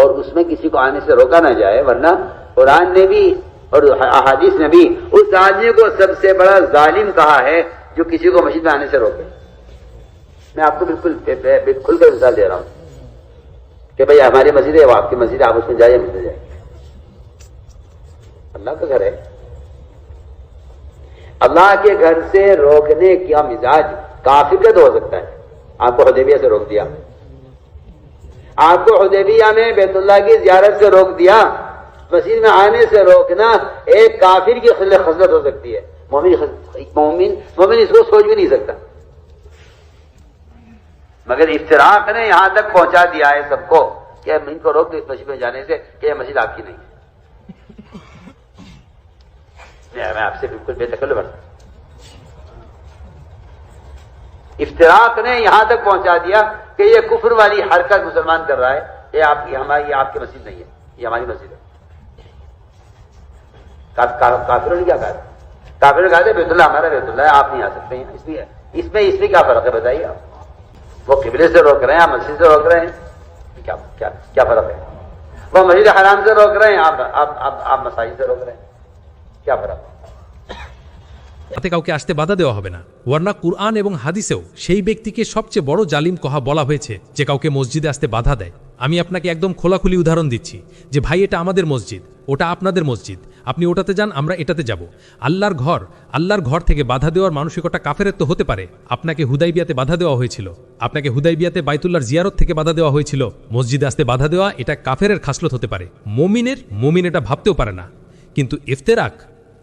اور اس میں کسی کو آنے سے روکا نہ جائے، ورنہ قرآن نے بھی اور احادیث نے بھی اس آدمی کو سب سے بڑا ظالم کہا ہے جو کسی کو مسجد میں آنے سے روکے۔ میں آپ کو بالکل بالکل کا مثال دے رہا ہوں کہ بھائی ہماری مسجد ہے، وہ آپ کی مسجد آپ اس میں جائیے مسجد جائیں۔ اللہ کا گھر ہے۔ اللہ کے گھر سے روکنے کا مزاج کافی قد ہو سکتا ہے۔ آپ کو حدیبیہ سے روک دیا۔ آپ کو حدیبیہ میں بیت اللہ کی زیارت سے روک دیا، مسجد میں آنے سے روکنا ایک کافر کی خصلت ہو سکتی ہے۔ مومن مومن مومن اس کو سوچ بھی نہیں سکتا۔ مگر افطراک نے یہاں تک پہنچا دیا ہے سب کو کہ ان کو روک دو اس مسجد میں جانے سے کہ یہ مسجد آپ کی نہیں ہے۔ میں آپ سے بالکل بے دخل بڑھتا افطراک نے یہاں تک پہنچا دیا۔ کہ یہ کفر والی حرکت مسلمان کر رہا ہے یہ آپ کی ہماری یہ آپ کی مسجد نہیں ہے یہ ہماری مسجد ہے۔ کافروں نے کیا کہا؟ کافروں نے کہا تھا بیت اللہ ہمارا بیت اللہ ہے آپ نہیں آ سکتے ہیں۔ اس لیے اس میں اس میں کیا فرق ہے بتائیے آپ؟ وہ قبلے سے روک رہے ہیں آپ مسجد سے روک رہے ہیں؟ کیا کیا, کیا فرق ہے؟ وہ مسجد حرام سے روک رہے ہیں آپ آپ آپ مساجد سے روک رہے ہیں۔ کیا فرق ہے؟ তাতে কাউকে আসতে বাধা দেওয়া হবে না। ওয়ার্না কুরআন এবং হাদিসেও সেই ব্যক্তিকে সবচেয়ে বড় জালিম কহা বলা হয়েছে যে কাউকে মসজিদে আসতে বাধা দেয়। আমি আপনাকে একদম খোলাখুলি উদাহরণ দিচ্ছি যে ভাই, এটা আমাদের মসজিদ, ওটা আপনাদের মসজিদ, আপনি ওটাতে যান, আমরা এটাতে যাব। আল্লাহর ঘর আল্লাহর ঘর থেকে বাধা দেওয়ার মানসিকতা কাফেরের তো হতে পারে। আপনাকে হুদাইবিয়াতে বাধা দেওয়া হয়েছিল। আপনাকে হুদাইবিয়াতে বাইতুল্লাহর জিয়ারত থেকে বাধা দেওয়া হয়েছিল। মসজিদে আসতে বাধা দেওয়া এটা কাফেরের খাসলত হতে পারে। মমিনের মমিন এটা ভাবতেও পারে না। কিন্তু ইফতেরাক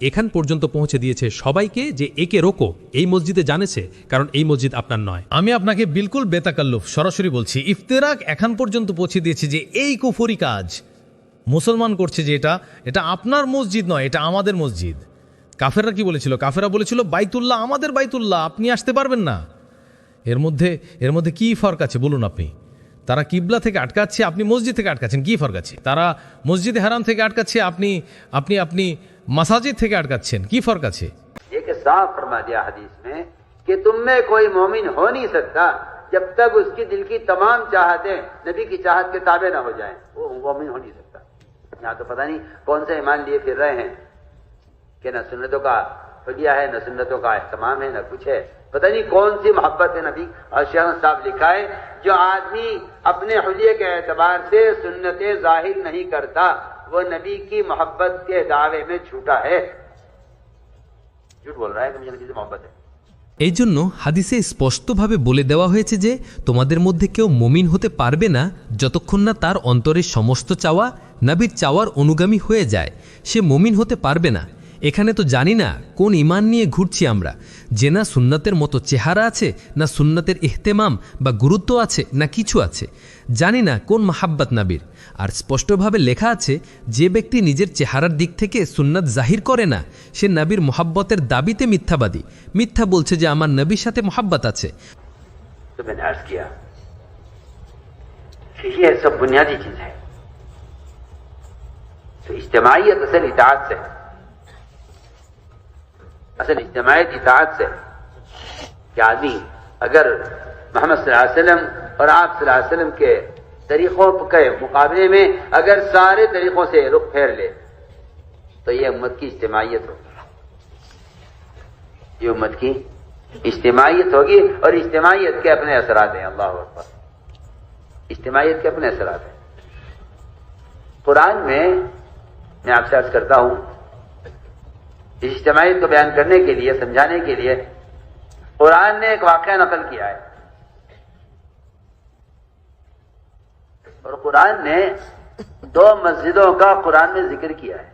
এখান পর্যন্ত পৌঁছে দিয়েছে সবাইকে যে একে রোকো, এই মসজিদে জানেছে, কারণ এই মসজিদ আপনার নয়। আমি আপনাকে বিলকুল বেতাকাল্লুফ, সরাসরি বলছি, ইফতেরাক এখন পর্যন্ত পৌঁছে দিয়েছে যে এই কুফরি কাজ। মুসলমান করছে যে এটা এটা আপনার মসজিদ নয়, এটা আমাদের মসজিদ। কাফেররা কি বলেছিল? কাফেরা বলেছিল, বাইতুল্লাহ আমাদের বাইতুল্লাহ, আপনি আসতে পারবেন না। এর মধ্যে এর মধ্যে কি ফরক আছে বলুন আপনি? তারা কিবলা থেকে আটকাচ্ছে, আপনি মসজিদ থেকে আটকাচ্ছেন, কি ফরক আছে? তারা মসজিদে হারাম থেকে আটকাচ্ছে, আপনি আপনি আপনি مساجد থেকে کی কি ফরক یہ کہ صاف فرما دیا حدیث میں کہ تم میں کوئی مومن ہو نہیں سکتا جب تک اس کی دل کی تمام چاہتیں نبی کی چاہت کے تابع نہ ہو جائیں۔ وہ مومن ہو نہیں سکتا۔ یہاں تو پتہ نہیں کون سے ایمان لیے پھر رہے ہیں کہ نہ سنتوں کا حلیہ ہے، نہ سنتوں کا اہتمام ہے، نہ کچھ ہے۔ پتہ نہیں کون سی محبت ہے نبی اور شیخ صاحب لکھا ہے جو آدمی اپنے حلیے کے اعتبار سے سنتیں ظاہر نہیں کرتا۔ वो नबी की मोहब्बत के दावे में झूठा है झूठ बोल रहा है कि मुझे नबी से मोहब्बत है এই জন্য হাদিসে স্পষ্টভাবে বলে দেওয়া হয়েছে যে তোমাদের মধ্যে কেউ মমিন হতে পারবে না যতক্ষণ না তার অন্তরের সমস্ত চাওয়া নাবির চাওয়ার অনুগামী হয়ে যায় সে মমিন হতে পারবে না এখানে তো জানি না কোন ইমান নিয়ে ঘুরছি আমরা যে না সুন্নাতের মতো চেহারা আছে না সুন্নাতের ইহতেমাম বা গুরুত্ব আছে না কিছু আছে জানি না কোন মাহাব্বাত নাবির আর স্পষ্টভাবে লেখা আছে, যে ব্যক্তি নিজের চেহারার দিক থেকে সুন্নাত জাহির করে না, সে নবীর মোহাব্বতের দাবিতে মিথ্যাবাদী। মিথ্যা বলছে যে আমার নবীর সাথে মোহাব্বত আছে। محمد صلی اللہ علیہ وسلم اور آپ صلی اللہ طریقوں کے مقابلے میں اگر سارے طریقوں سے رخ پھیر لے، تو یہ امت کی اجتماعیت ہوگی۔ یہ امت کی اجتماعیت ہوگی اور اجتماعیت کے اپنے اثرات ہیں۔ اللہ اکبر۔ اجتماعیت کے اپنے اثرات ہیں۔ قرآن میں میں آپ سے عرض کرتا ہوں اجتماعیت کو بیان کرنے کے لیے، سمجھانے کے لیے قرآن نے ایک واقعہ نقل کیا ہے۔ اور قرآن نے دو مسجدوں کا قرآن میں ذکر کیا ہے۔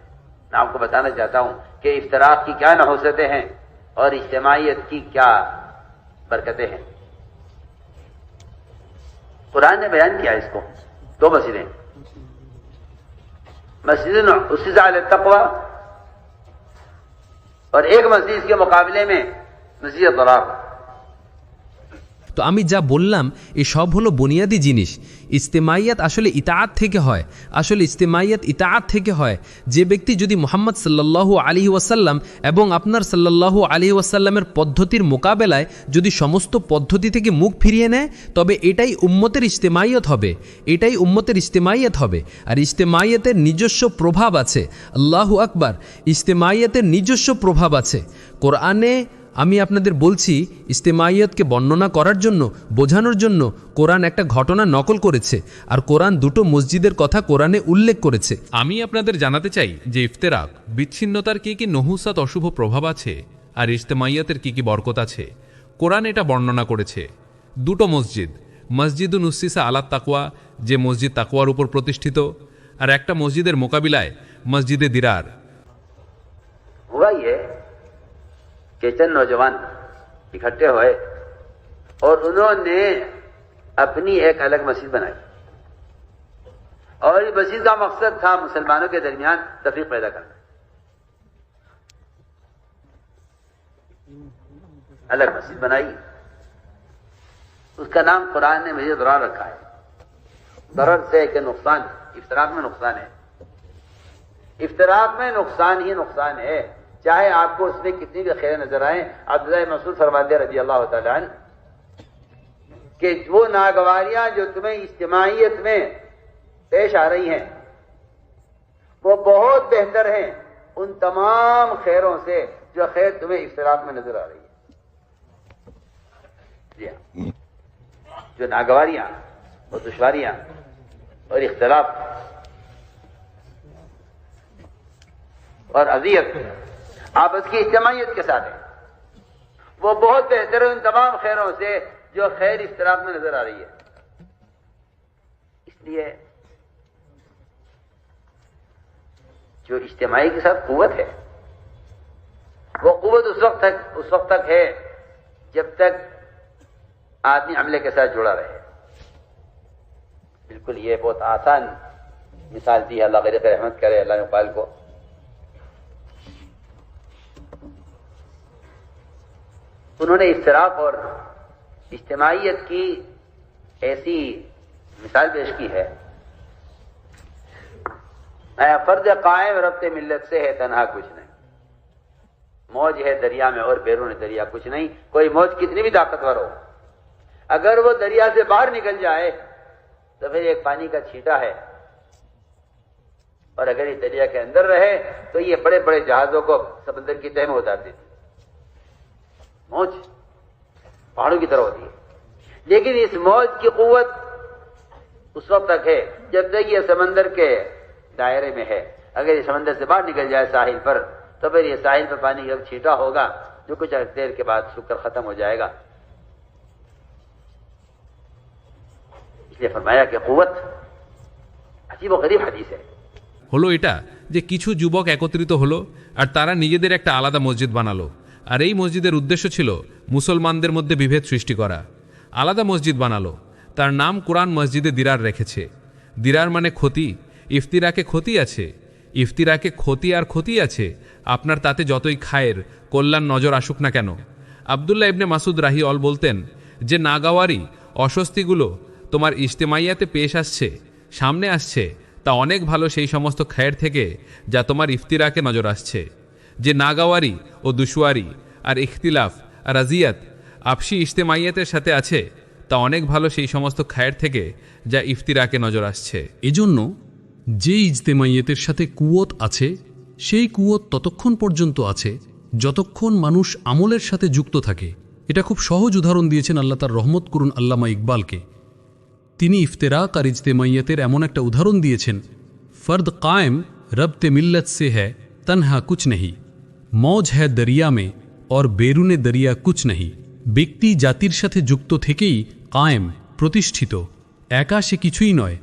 میں آپ کو بتانا چاہتا ہوں کہ افطراک کی کیا نحوستیں ہیں اور اجتماعیت کی کیا برکتیں ہیں۔ قرآن نے بیان کیا اس کو، دو مسجدیں۔ مسجد اسزا التقوا اور ایک مسجد اس کے مقابلے میں، مسجد الراق তো আমি যা বললাম, এ সব হলো বুনিয়াদি জিনিস। ইস্তেমাইয়াত আসলে ইতাআত থেকে হয়। আসলে ইস্তেমাইয়াত ইতাআত থেকে হয়। যে ব্যক্তি যদি মোহাম্মদ সাল্লাল্লাহু আলী ওয়াসাল্লাম এবং আপনার সাল্লাল্লাহু আলী ওয়াসাল্লামের পদ্ধতির মোকাবেলায় যদি সমস্ত পদ্ধতি থেকে মুখ ফিরিয়ে নেয়, তবে এটাই উম্মতের ইস্তেমাইয়ত হবে। এটাই উম্মতের ইস্তেমাইয়ত হবে। আর ইস্তেমাইয়তের নিজস্ব প্রভাব আছে। আল্লাহু আকবার ইস্তেমাইয়তের নিজস্ব প্রভাব আছে। কোরআনে আমি আপনাদের বলছি ইস্তেমাইয়তকে বর্ণনা করার জন্য বোঝানোর জন্য কোরআন একটা ঘটনা নকল করেছে আর কোরআন দুটো মসজিদের কথা কোরআনে উল্লেখ করেছে। আমি আপনাদের জানাতে চাই যে ইফতেরাক বিচ্ছিন্নতার কি কি নহুসাত অশুভ প্রভাব আছে আর ইজতেমাইয়াতের কি কি বরকত আছে? কোরআন এটা বর্ণনা করেছে। দুটো মসজিদ মসজিদুন উসিসা আলাত তাকওয়া যে মসজিদ তাকওয়ার উপর প্রতিষ্ঠিত আর একটা মসজিদের মোকাবিলায় মসজিদে দিরার। کہ چند نوجوان اکٹھے ہوئے اور انہوں نے اپنی ایک الگ مسجد بنائی۔ اور مسجد کا مقصد تھا مسلمانوں کے درمیان تفریق پیدا کرنا۔ الگ مسجد بنائی۔ اس کا نام قرآن نے مجھے درار رکھا ہے۔ درر سے کہ نقصان افطراک میں نقصان ہے۔ افطراک میں نقصان ہی نقصان ہے۔ چاہے آپ کو اس میں کتنی بھی خیر نظر آئیں، عبداللہ مسعود فرماتے رضی اللہ تعالیٰ عنہ کہ وہ ناگواریاں جو تمہیں اجتماعیت میں پیش آ رہی ہیں، وہ بہت بہتر ہیں ان تمام خیروں سے جو خیر تمہیں اختلاف میں نظر آ رہی ہے جی ہاں۔ جو ناگواریاں اور دشواریاں اور اختلاف اور اذیت آپس کی اجتماعیت کے ساتھ ہے وہ بہت بہتر ہے ان تمام خیروں سے جو خیر اشتراک میں نظر آ رہی ہے۔ اس لیے جو اجتماعی کے ساتھ قوت ہے، وہ قوت اس وقت تک، اس وقت تک ہے جب تک آدمی عملے کے ساتھ جڑا رہے۔ بالکل یہ بہت آسان مثال دی ہے۔ اللہ غریب رحمت کرے، اللہ نے قائل کو۔ انہوں نے اشتراک اور اجتماعیت کی ایسی مثال پیش کی ہے۔ میں فرد قائم ربط ملت سے ہے، تنہا کچھ نہیں۔ موج ہے دریا میں اور بیرون دریا کچھ نہیں۔ کوئی موج کتنی بھی طاقتور ہو۔ اگر وہ دریا سے باہر نکل جائے، تو پھر ایک پانی کا چھیٹا ہے۔ اور اگر یہ دریا کے اندر رہے، تو یہ بڑے بڑے جہازوں کو سمندر کی تہ میں اتار دیتی۔ موج پہاڑوں کی طرح ہوتی ہے۔ لیکن اس موج کی قوت اس وقت تک ہے جب تک یہ سمندر کے دائرے میں ہے۔ اگر یہ سمندر سے باہر نکل جائے ساحل پر، تو پھر یہ ساحل پر پانی کا چھیٹا ہوگا، جو کچھ دیر کے بعد سوکھ کر ختم ہو جائے گا۔ اس لیے فرمایا کہ قوت عجیب و غریب حدیث ہے۔ হলো এটা যে কিছু যুবক একত্রিত হলো আর তারা নিজেদের একটা আলাদা মসজিদ বানালো আর এই মসজিদের উদ্দেশ্য ছিল মুসলমানদের মধ্যে বিভেদ সৃষ্টি করা। আলাদা মসজিদ বানালো। তার নাম কোরআন মসজিদে দিরার রেখেছে। দিরার মানে ক্ষতি, ইফতিরাকে ক্ষতি আছে। ইফতিরাকে ক্ষতি আর ক্ষতি আছে, আপনার তাতে যতই খায়ের, কল্যাণ নজর আসুক না কেন। আবদুল্লাহ ইবনে মাসুদ রাহি অল বলতেন, যে নাগাওয়ারি, অস্বস্তিগুলো তোমার ইজতেমাইয়াতে পেশ আসছে, সামনে আসছে, তা অনেক ভালো সেই সমস্ত খায়ের থেকে যা তোমার ইফতিরাকে নজর আসছে। যে নাগাওয়ারি ও দুশুয়ারি আর ইখতিলাফ আর রাজিয়াত আপসি ইজতেমাইয়াতের সাথে আছে, তা অনেক ভালো সেই সমস্ত খায়ের থেকে যা ইফতিরাকে নজর আসছে। এজন্য যে ইজতেমাইয়েতের সাথে কুয়ত আছে, সেই কুয়ত ততক্ষণ পর্যন্ত আছে, যতক্ষণ মানুষ আমলের সাথে যুক্ত থাকে। এটা খুব সহজ উদাহরণ দিয়েছেন আল্লাহ তার রহমত করুন আল্লামা ইকবালকে। তিনি ইফতেরাক আর ইজতেমাইয়াতের এমন একটা উদাহরণ দিয়েছেন, ফর্দ কায়েম রবতে মিল্লত সে হ্যায়। তনহা কুছ নেহি মৌজ হ্যায় দরিয়া মে और বেরুনে দরিয়া কুছ নেহি ব্যক্তি জাতির সাথে যুক্ত থেকেই কায়েম প্রতিষ্ঠিত একা সে কিছুই নয়,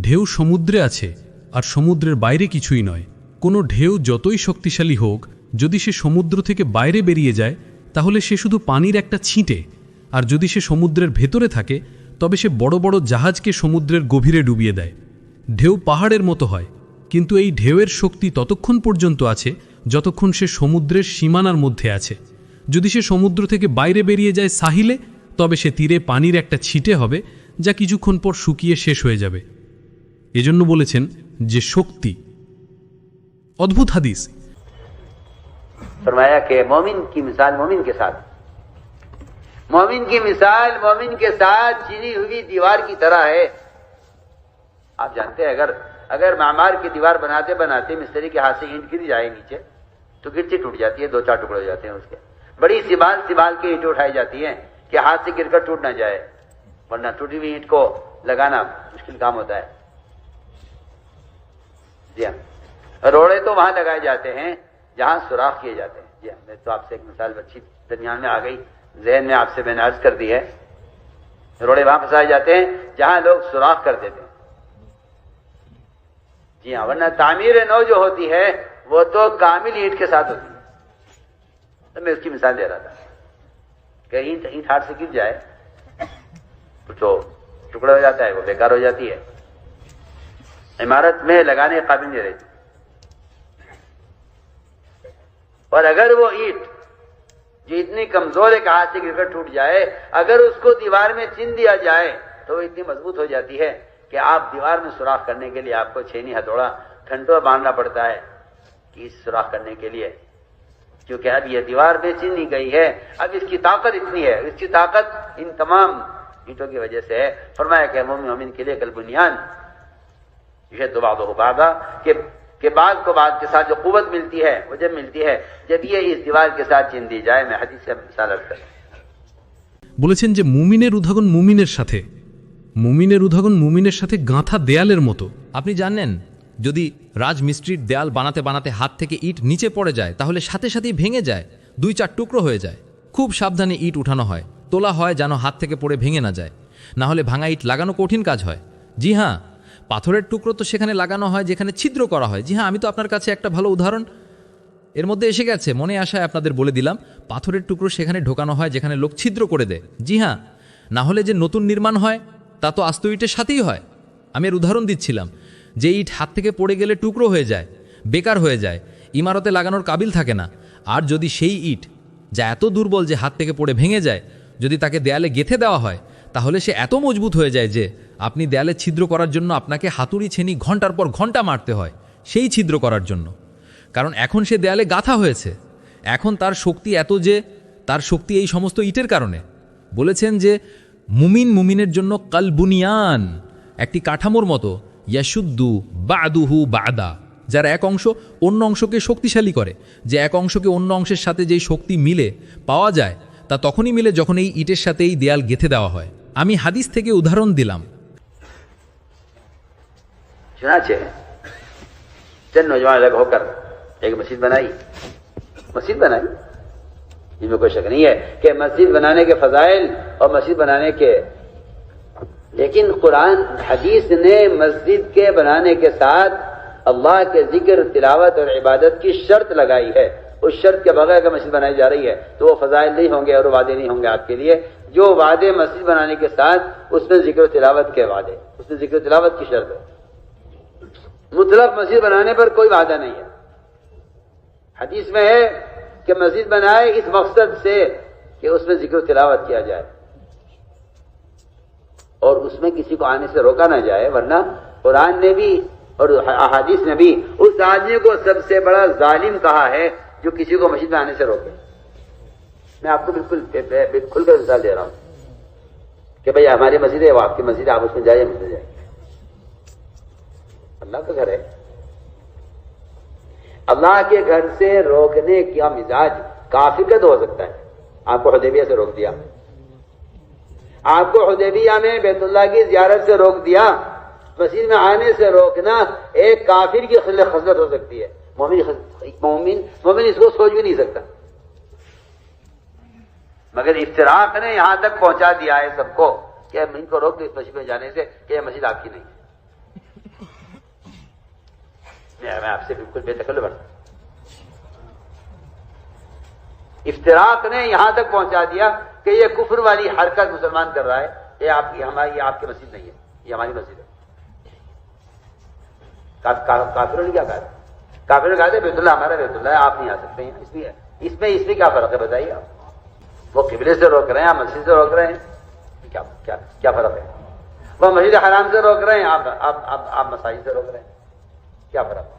ঢেউ সমুদ্রে আছে আর সমুদ্রের বাইরে কিছুই নয়। কোনো ঢেউ যতই শক্তিশালী হোক, যদি সে সমুদ্র থেকে বাইরে বেরিয়ে যায়, তাহলে সে শুধু পানির একটা ছিটে। আর যদি সে সমুদ্রের ভেতরে থাকে, তবে সে বড় বড় জাহাজকে সমুদ্রের গভীরে ডুবিয়ে দেয়। ঢেউ পাহাড়ের মতো হয় কিন্তু এই ঢেউয়ের শক্তি ততক্ষণ পর্যন্ত আছে যতক্ষণ সে সমুদ্রের সীমানার মধ্যে আছে যদি সে সমুদ্র থেকে বাইরে বেরিয়ে যায় সাহিলে তবে সে তীরে পানির একটা ছিটে হবে যা কিছুক্ষণ পর শুকিয়ে শেষ হয়ে যাবে এজন্য বলেছেন যে শক্তি অদ্ভুত হাদিস फरमाया कि मोमिन की मिसाल मोमिन के साथ मोमिन की मिसाल मोमिन के साथ चिनी हुई दीवार की तरह है आप जानते हैं अगर اگر معمار کی دیوار بناتے بناتے مستری کے ہاتھ سے اینٹ گر جائے نیچے، تو گرچی ٹوٹ جاتی ہے، دو چار ٹکڑے ہو جاتے ہیں اس کے۔ بڑی سیبال سبال کی اینٹ اٹھائی جاتی ہیں کہ ہاتھ سے گر کر ٹوٹ نہ جائے۔ ورنہ ٹوٹی ہوئی اینٹ کو لگانا مشکل کام ہوتا ہے۔ جی ہاں۔ روڑے تو وہاں لگائے جاتے ہیں جہاں سوراخ کیے جاتے ہیں۔ جی ہاں تو آپ سے ایک مثال اچھی درمیان میں آ گئی۔ ذہن میں آپ سے میں نے عرض کر دی ہے۔ روڑے وہاں پھنسائے جاتے ہیں جہاں لوگ سوراخ کر دیتے ہیں۔ جی ہاں ورنہ تعمیر نو جو ہوتی ہے، وہ تو کامل اینٹ کے ساتھ ہوتی ہے۔ تو میں اس کی مثال دے رہا تھا۔ کہ اینٹ اینٹ ہاتھ سے گر جائے، تو ٹکڑا ہو جاتا ہے، وہ بیکار ہو جاتی ہے۔ عمارت میں لگانے کے قابل نہیں رہتی۔ اور اگر وہ اینٹ جو اتنی کمزور ہے کہ ہاتھ سے گر کر ٹوٹ جائے، اگر اس کو دیوار میں چن دیا جائے، تو وہ اتنی مضبوط ہو جاتی ہے۔ کہ آپ دیوار میں سوراخ کرنے کے لیے آپ کو چھینی ہتھوڑا ٹھنڈو باندھنا پڑتا ہے کہ اس سوراخ کرنے کے لیے؟ کیونکہ اب یہ دیوار بیچی نہیں گئی ہے، اب اس کی طاقت اتنی ہے، اس کی طاقت ان تمام اینٹوں کی وجہ سے ہے۔ فرمایا کہ مومن مومن کے لیے کل بنیاد یہ دباد و بادہ کہ کہ بعد کو بعد کے ساتھ جو قوت ملتی ہے وہ جب ملتی ہے۔ جب یہ اس دیوار کے ساتھ چین دی جائے، میں حدیث سے مثال کر بولے যে মুমিনের উদ্ভাবন মুমিনের সাথে মুমিনের উদাহরণ মুমিনের সাথে গাঁথা দেয়ালের মতো। আপনি জানেন, যদি রাজমিস্ত্রির দেয়াল বানাতে বানাতে হাত থেকে ইট নিচে পড়ে যায়, তাহলে সাথে সাথেই ভেঙে যায়, দুই চার টুকরো হয়ে যায়। খুব সাবধানে ইট উঠানো হয়, তোলা হয় যেন হাত থেকে পড়ে ভেঙে না যায়। না হলে ভাঙা ইট লাগানো কঠিন কাজ হয়। জি হ্যাঁ পাথরের টুকরো তো সেখানে লাগানো হয়, যেখানে ছিদ্র করা হয়। জি হ্যাঁ আমি তো আপনার কাছে একটা ভালো উদাহরণ। এর মধ্যে এসে গেছে, মনে আসায় আপনাদের বলে দিলাম, পাথরের টুকরো সেখানে ঢোকানো হয়, যেখানে লোক ছিদ্র করে দেয়। জি হ্যাঁ না হলে যে নতুন নির্মাণ হয় তা তো আস্ত ইটের সাথেই হয়। আমি এর উদাহরণ দিচ্ছিলাম। যে ইট হাত থেকে পড়ে গেলে টুকরো হয়ে যায়, বেকার হয়ে যায়, ইমারতে লাগানোর কাবিল থাকে না। আর যদি সেই ইট, যা এত দুর্বল যে হাত থেকে পড়ে ভেঙে যায়, যদি তাকে দেয়ালে গেথে দেওয়া হয়, তাহলে সে এত মজবুত হয়ে যায় যে, আপনি দেয়ালে ছিদ্র করার জন্য আপনাকে হাতুড়ি, ছেনি ঘণ্টার পর ঘণ্টা মারতে হয়, সেই ছিদ্র করার জন্য। কারণ এখন সে দেয়ালে গাথা হয়েছে। এখন তার শক্তি এত যে, তার শক্তি এই সমস্ত ইটের কারণে। বলেছেন যে মুমিন মুমিনের জন্য কালবুনিয়ান, একটি কাঠামোর মতো ইয়াসুদ্দু বাদুহু বাদা, যার এক অংশ অন্য অংশকে শক্তিশালী করে। যে এক অংশকে অন্য অংশের সাথে যেই শক্তি মিলে, পাওয়া যায়, তা তখনই মিলে যখন এই ইটের সাথে এই দেয়াল গেথে দেওয়া হয়। আমি হাদিস থেকে উদাহরণ দিলাম। اس میں کوئی شک نہیں ہے کہ مسجد بنانے کے فضائل اور مسجد بنانے کے لیکن قرآن حدیث نے مسجد کے بنانے کے ساتھ اللہ کے ذکر، تلاوت اور عبادت کی شرط لگائی ہے۔ اس شرط کے بغیر اگر مسجد بنائی جا رہی ہے تو وہ فضائل نہیں ہوں گے اور وعدے نہیں ہوں گے آپ کے لیے۔ جو وعدے مسجد بنانے کے ساتھ، اس میں ذکر و تلاوت کے وعدے۔ اس میں ذکر و تلاوت کی شرط ہے۔ مطلب مسجد بنانے پر کوئی وعدہ نہیں ہے۔ حدیث میں ہے کہ مسجد بنائے اس مقصد سے کہ اس میں ذکر و تلاوت کیا جائے اور اس میں کسی کو آنے سے روکا نہ جائے، ورنہ قرآن نے بھی اور احادیث نے بھی اس آدمی کو سب سے بڑا ظالم کہا ہے جو کسی کو مسجد میں آنے سے روکے۔ میں آپ کو بالکل بالکل کا مثال دے رہا ہوں کہ بھائی ہماری مسجد ہے، وہ آپ کی مسجد ہے، آپ اس میں جائیے، مسجد جائیں اللہ کا گھر ہے۔ اللہ کے گھر سے روکنے کا مزاج کافر کا تو ہو سکتا ہے۔ آپ کو حدیبیہ سے روک دیا۔ آپ کو حدیبیہ میں بیت اللہ کی زیارت سے روک دیا۔ مسجد میں آنے سے روکنا ایک کافر کی خصلت ہو سکتی ہے۔ مومن مومن مومن اس کو سوچ بھی نہیں سکتا۔ مگر افتراق نے یہاں تک پہنچا دیا ہے سب کو کہ ان کو روک دو مسجد میں جانے سے کہ یہ مسجد آپ کی نہیں یعنی میں آپ سے بالکل بے تکلف افطراک نے یہاں تک پہنچا دیا کہ یہ کفر والی حرکت مسلمان کر رہا ہے۔ یہ آپ کی ہماری یہ آپ کی مسجد نہیں ہے۔ یہ ہماری مسجد ہے۔ کافروں نے کیا کہا؟ کافروں نے کہا تھا بیت اللہ ہمارا بیت اللہ ہے آپ نہیں آ سکتے ہیں۔ اس لیے اس میں اس میں کیا فرق ہے بتائیے آپ؟ وہ قبلے سے روک رہے ہیں آپ مسجد سے روک رہے ہیں؟ کیا کیا, کیا فرق ہے؟ وہ مسجد حرام سے روک رہے ہیں آپ آپ مساجد سے روک رہے ہیں۔ کیا فرق ہے؟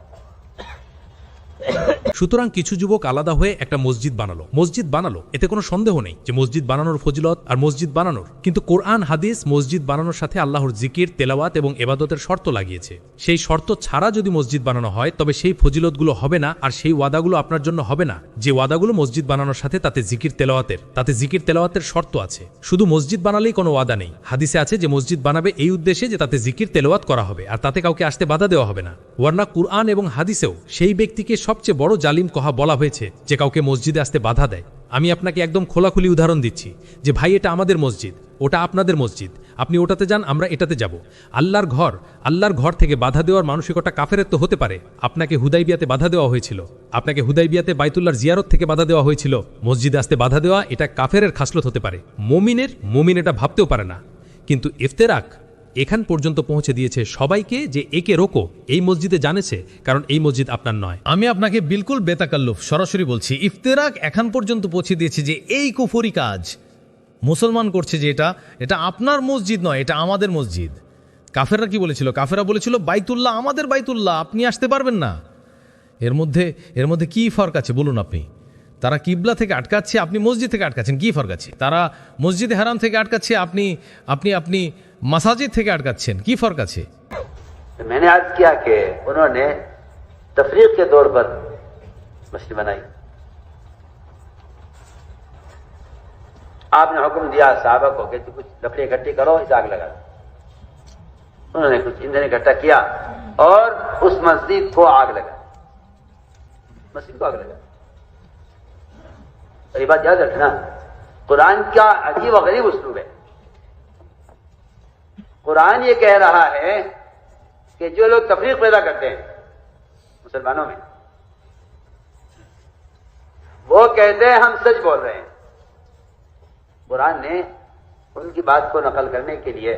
সুতরাং কিছু যুবক আলাদা হয়ে একটা মসজিদ বানালো। মসজিদ বানালো, এতে কোনো সন্দেহ নেই যে মসজিদ বানানোর ফজিলত আর মসজিদ বানানোর। কিন্তু কোরআন, হাদিস, মসজিদ বানানোর সাথে আল্লাহর জিকির, তেলাওয়াত এবং এবাদতের শর্ত লাগিয়েছে। সেই শর্ত ছাড়া যদি মসজিদ বানানো হয়, তবে সেই ফজিলতগুলো হবে না আর সেই ওয়াদাগুলো আপনার জন্য হবে না। যে ওয়াদাগুলো মসজিদ বানানোর সাথে, তাতে জিকির, তেলাওয়াতের, তাতে জিকির, তেলাওয়াতের শর্ত আছে। শুধু মসজিদ বানালেই কোনো ওয়াদা নেই। হাদিসে আছে যে মসজিদ বানাবে এই উদ্দেশ্যে যে তাতে জিকির, তেলাওয়াত করা হবে, আর তাতে কাউকে আসতে বাধা দেওয়া হবে না। ওয়ার্না কুরআন এবং হাদিসেও সেই ব্যক্তিকে সবচেয়ে বড় জালিম কহা বলা হয়েছে যে কাউকে মসজিদে আসতে বাধা দেয়। আমি আপনাকে একদম খোলাখুলি উদাহরণ দিচ্ছি যে ভাই, এটা আমাদের মসজিদ, ওটা আপনাদের মসজিদ। আপনি ওটাতে যান, আমরা এটাতে যাব। আল্লাহর ঘর আল্লাহর ঘর থেকে বাধা দেওয়ার মানসিকতা কাফেরের তো হতে পারে। আপনাকে হুদাইবিয়াতে বাধা দেওয়া হয়েছিল। আপনাকে হুদাইবিয়াতে বাইতুল্লাহর জিয়ারত থেকে বাধা দেওয়া হয়েছিল। মসজিদে আসতে বাধা দেওয়া, এটা কাফেরের খাসলত হতে পারে। মমিনের, মমিন এটা ভাবতেও পারে না। কিন্তু ইফতেরাক এখান পর্যন্ত পৌঁছে দিয়েছে সবাইকে যে একে রোকো, এই মসজিদে জানেছে, কারণ এই মসজিদ আপনার নয়। আমি আপনাকে বিলকুল বেতাকাল্লুফ, সরাসরি বলছি, ইফতেরাক এখন পর্যন্ত পৌঁছে দিয়েছে যে এই কুফরি কাজ। মুসলমান করছে যে এটা এটা আপনার মসজিদ নয়, এটা আমাদের মসজিদ। কাফেররা কি বলেছিল? কাফেরা বলেছিল, বাইতুল্লাহ আমাদের বাইতুল্লাহ, আপনি আসতে পারবেন না। এর মধ্যে এর মধ্যে কি ফরক আছে বলুন আপনি? তারা কিবলা থেকে আটকাচ্ছে, আপনি মসজিদ থেকে আটকাচ্ছেন, কি ফরক আছে? তারা মসজিদে হারাম থেকে আটকাচ্ছে, আপনি আপনি আপনি مساجد تھے থেকে আটকাচ্ছেন। کی فرق আছে? میں نے آج کیا کہ انہوں نے تفریق کے دور پر مسجد بنائی آپ نے حکم دیا صحابہ کو کہ کچھ لکڑی اکٹھی کرو اس آگ لگا دو انہوں نے کچھ ایندھن اکٹھا کیا اور اس مسجد کو آگ لگا। مسجد کو آگ لگا۔ یہ بات یاد رکھنا، قرآن کا عجیب و غریب اسلوب ہے۔ قرآن یہ کہہ رہا ہے کہ جو لوگ تفریق پیدا کرتے ہیں مسلمانوں میں، وہ کہتے ہیں ہم سچ بول رہے ہیں۔ قرآن نے ان کی بات کو نقل کرنے کے لیے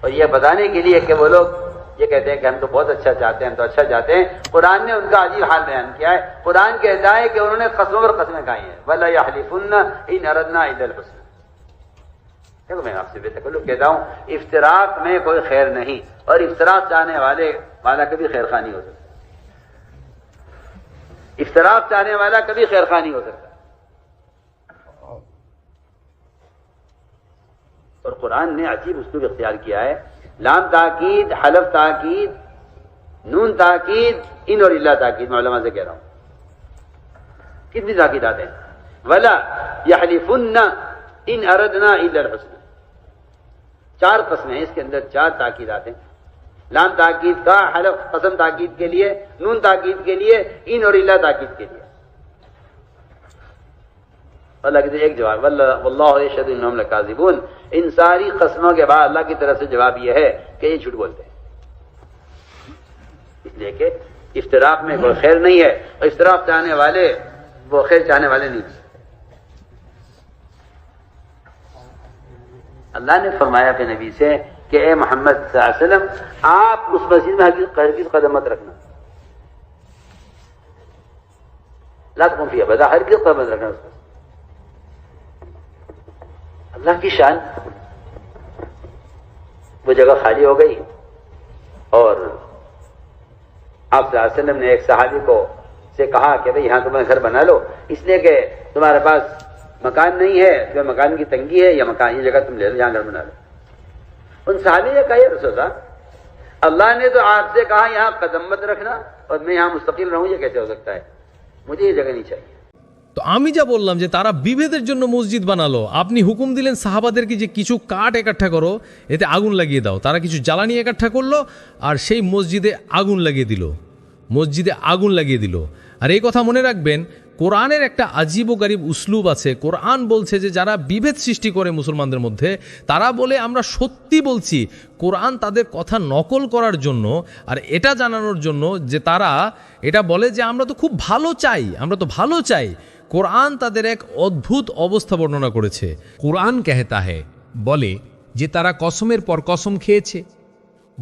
اور یہ بتانے کے لیے کہ وہ لوگ یہ کہتے ہیں کہ ہم تو بہت اچھا چاہتے ہیں، ہم تو اچھا چاہتے ہیں۔ قرآن نے ان کا عجیب حال بیان کیا ہے۔ قرآن کہتا ہے کہ انہوں نے قسموں پر قسمیں کھائی ہیں۔ بلا حلیف ان نردنا عید الحسن۔ دیکھو میں آپ سے بے تکلف کہتا ہوں افطراک میں کوئی خیر نہیں، اور افطراک چاہنے والے، والا کبھی خیر خانی ہو سکتا۔ افطراک چاہنے والا کبھی خیر خانی ہو سکتا۔ اور قرآن نے عجیب اسلوب اختیار کیا ہے۔ لام تاکید، حلف تاکید، نون تاکید، ان اور اللہ تاکید، میں علماء سے کہہ رہا ہوں۔ کتنی تاکیدات ہیں؟ ولا یحلفن ان اردنا الا الحسن۔ چار قسمیں اس کے اندر چار تاکیدات ہیں۔ لام تاکید کا، حلف، قسم تاکید کے لیے، نون تاکید کے لیے، ان اور اللہ تاکید کے لیے۔ اللہ کے ایک جواب اللہ شد کاذبون ان ساری قسموں کے بعد اللہ کی طرف سے جواب یہ ہے کہ یہ جھوٹ بولتے ہیں۔ اس لیے کہ اشتراک میں کوئی خیر نہیں ہے، اور اشتراک چاہنے والے، وہ خیر چاہنے والے نہیں۔ اللہ نے فرمایا پہ نبی سے کہ اے محمد صلی اللہ علیہ وسلم، آپ اس مسجد میں ہرگز قدم مت رکھنا۔ لات فی ابدا، ہرگز قدم مت رکھنا اس اللہ کی شان، وہ جگہ خالی ہو گئی۔ اور آپ صلی اللہ علیہ وسلم نے ایک صحابی کو سے کہا کہ بھئی یہاں تمہیں گھر بنا لو، اس لیے کہ تمہارے پاس मकान नहीं है तुम्हें मकान की तंगी है या मकान ये जगह तुम ले लो यहां घर बना लो उन सहाबी ने कहा रसोदा अल्लाह ने तो आपसे कहा यहां कदम मत रखना और मैं यहां मुस्तकिल रहूं ये कैसे हो सकता है मुझे ये जगह नहीं चाहिए তো আমি যা বললাম যে তারা বিভেদের জন্য মসজিদ বানালো আপনি হুকুম দিলেন সাহাবাদেরকে যে কিছু কাঠ একাঠা করো এতে আগুন লাগিয়ে দাও তারা কিছু জ্বালানি একাঠা করলো আর সেই মসজিদে আগুন লাগিয়ে দিল মসজিদে আগুন লাগিয়ে দিল আর এই কথা মনে রাখবেন কোরআনের একটা আজীব গরিব উসলুব আছে। কোরআন বলছে যে, যারা বিভেদ সৃষ্টি করে মুসলমানদের মধ্যে, তারা বলে, আমরা সত্যি বলছি, কোরআন তাদের কথা নকল করার জন্য আর এটা জানানোর জন্য যে তারা এটা বলে যে, আমরা তো খুব ভালো চাই, আমরা তো ভালো চাই। কোরআন তাদের এক অদ্ভুত অবস্থা বর্ণনা করেছে। কোরআন কেহতা है বলে যে, তারা কসমের পর কসম খেয়েছে।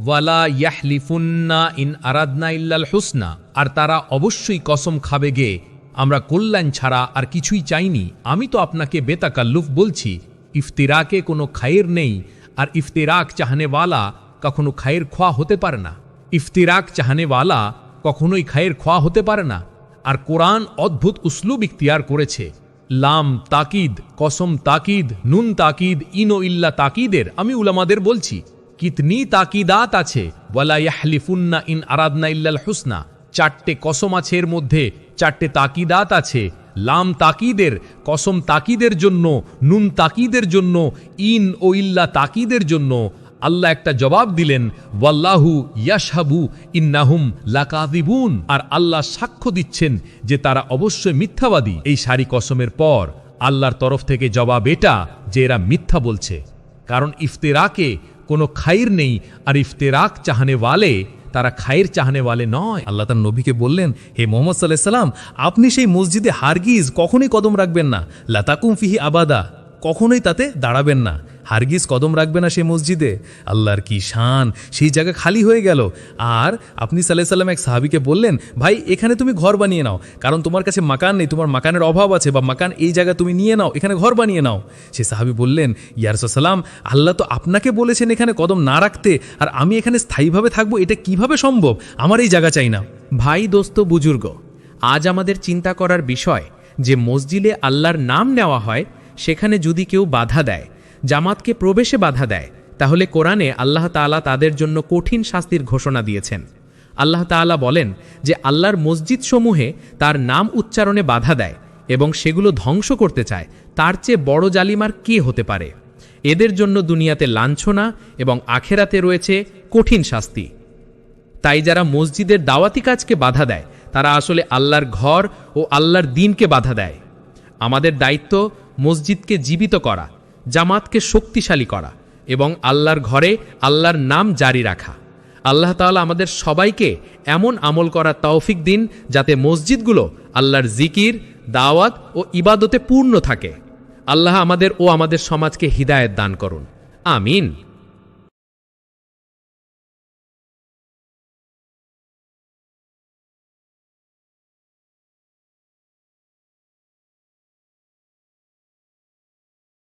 ওয়ালা ইয়াহলিফুন্না ইন আরাদনা ইল্লাল হুসনা। আর তারা অবশ্যই কসম খাবে গে আমরা কল্যাণ ছাড়া আর কিছুই চাইনি। আমি তো আপনাকে বেতাকাল্লুফ বলছি, ইফতিরাকে কোনো খায়ের নেই, আর ইফতিরাক চাহনেওয়ালা কখনো খায়ের খোয়া হতে পারে না। ইফতিরাক চাহনেওয়ালা কখনোই খায়ের খোয়া হতে পারে না। আর কোরআন অদ্ভুত উসলুব ইখতিয়ার করেছে। লাম তাকিদ, কসম তাকিদ, নুন তাকিদ, ইনো ইল্লা তাকিদের, আমি উলামাদের বলছি, কিতনি তাকিদাত আছে, ওয়ালা ইয়াহলিফুন্না ইন আরাদনা ইল্লাল হুসনা। চারটে কসম আছে এর মধ্যে, চারটে তাকিদাত আছে। লাম তাকিদের, কসম তাকিদের জন্য, নুন তাকিদের জন্য, ইন ও ইল্লা তাকিদের জন্য। আল্লাহ একটা জবাব দিলেন, ওয়াল্লাহু ইয়াশহাবু ইন্নাহুম লাকাদিবুন আর আল্লাহ সাক্ষ্য দিচ্ছেন যে তারা অবশ্যই মিথ্যাবাদী এই সারি কসমের পর। আল্লাহর তরফ থেকে জবাব এটা যে এরা মিথ্যা বলছে। কারণ ইফতেরাকে কোনো খাইর নেই, আর ইফতেরাক চাহনে ওয়ালে তারা খায়ের চাহনে ওয়ালে নয়। আল্লাহ তার নবীকে বললেন, হে মোহাম্মদ সাল্লাহ সাল্লাম, আপনি সেই মসজিদে হারগিজ কখনই কদম রাখবেন না। লাতাকুম ফিহি আবাদা। কখনোই তাতে দাঁড়াবেন না। হারগিজ কদম রাখবে না সেই মসজিদে। আল্লাহর কি শান? সেই জায়গা খালি হয়ে গেল। আর আপনি সাল্লাহ সাল্লাম এক সাহাবিকে বললেন, ভাই, এখানে তুমি ঘর বানিয়ে নাও। কারণ তোমার কাছে মাকান নেই, তোমার মাকানের অভাব আছে বা মাকান এই জায়গা তুমি নিয়ে নাও, এখানে ঘর বানিয়ে নাও। সে সাহাবি বললেন ইয়ারসাল্লাম আল্লাহ তো আপনাকে বলেছেন এখানে কদম না রাখতে। আর আমি এখানে স্থায়ীভাবে থাকব, এটা কীভাবে সম্ভব? আমার এই জায়গা চাই না। ভাই, দোস্ত, বুজুর্গ, আজ আমাদের চিন্তা করার বিষয় যে মসজিদে আল্লাহর নাম নেওয়া হয় সেখানে যদি কেউ বাধা দেয়, জামাতকে প্রবেশে বাধা দেয়, তাহলে কোরআনে আল্লাহ তাআলা তাদের জন্য কঠিন শাস্তির ঘোষণা দিয়েছেন। আল্লাহ তাআলা বলেন যে আল্লাহর মসজিদসমূহে তার নাম উচ্চারণে বাধা দেয় এবং সেগুলো ধ্বংস করতে চায়, তার চেয়ে বড় জালিমার কে হতে পারে? এদের জন্য দুনিয়াতে লাঞ্ছনা এবং আখেরাতে রয়েছে কঠিন শাস্তি। তাই যারা মসজিদের দাওয়াতি কাজকে বাধা দেয়, তারা আসলে আল্লাহর ঘর ও আল্লাহর দিনকে বাধা দেয়। আমাদের দায়িত্ব মসজিদকে জীবিত করা, জামাতকে শক্তিশালী করা এবং আল্লাহর ঘরে আল্লাহর নাম জারি রাখা। আল্লাহ তালা আমাদের সবাইকে এমন আমল করা তৌফিক দিন যাতে মসজিদগুলো আল্লাহর জিকির, দাওয়াত ও ইবাদতে পূর্ণ থাকে। আল্লাহ আমাদের ও আমাদের সমাজকে হৃদায়ত দান করুন। আমিন।